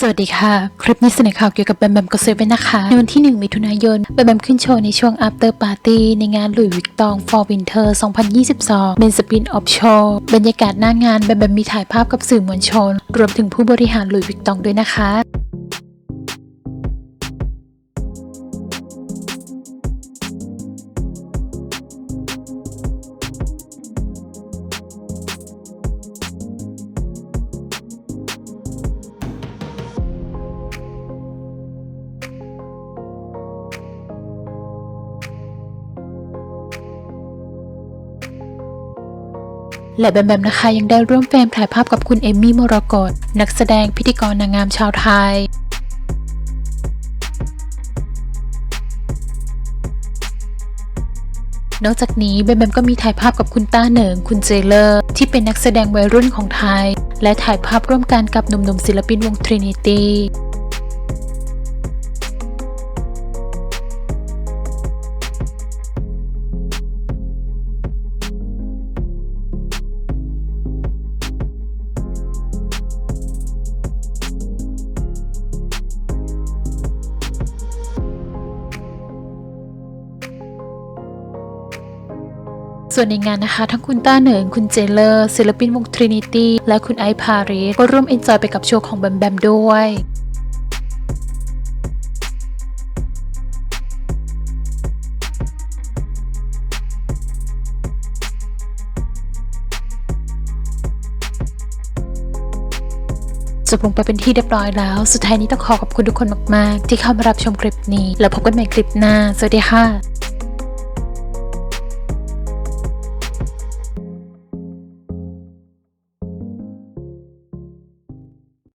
สวัสดีค่ะ คลิปนี้เสนอข่าวเกี่ยวกับแบมแบมก็เซเว่นนะคะ ในวันที่ 1 มิถุนายน แบมแบมขึ้นโชว์ในช่วง After Party ในงานหลุยส์วิกตอง for Winter 2022 เป็นสปินออฟโชว์บรรยากาศหน้างานแบมแบมมีถ่ายภาพกับสื่อมวลชน รวมถึงผู้บริหารหลุยส์วิกตองด้วยนะคะ และแบมแบมนะคะยังได้ร่วมเฟรมถ่ายภาพกับคุณเอมมี่มรกตนักแสดงพิธีกรนางงามชาวไทยนอกจากนี้แบมแบมก็มีถ่ายภาพกับคุณต้าเหนิง คุณเจเลอร์ ที่เป็นนักแสดงวัยรุ่นของไทย และถ่ายภาพร่วมกันกับหนุ่มๆศิลปินวง Trinity ส่วนในงานนะคะ ทั้งคุณต้าเหนิงคุณเจเลอร์ ศิลปินวง Trinity และคุณไอซ์พาริสก็ร่วมเอนจอยไปกับโชว์ของแบมแบมด้วยจบลงไปเป็นที่เรียบร้อยแล้ว สุดท้ายนี้ต้องขอขอบคุณทุกคนมาก ๆ ที่เข้ามารับชมคลิปนี้ แล้วพบกันใหม่คลิปหน้า สวัสดีค่ะ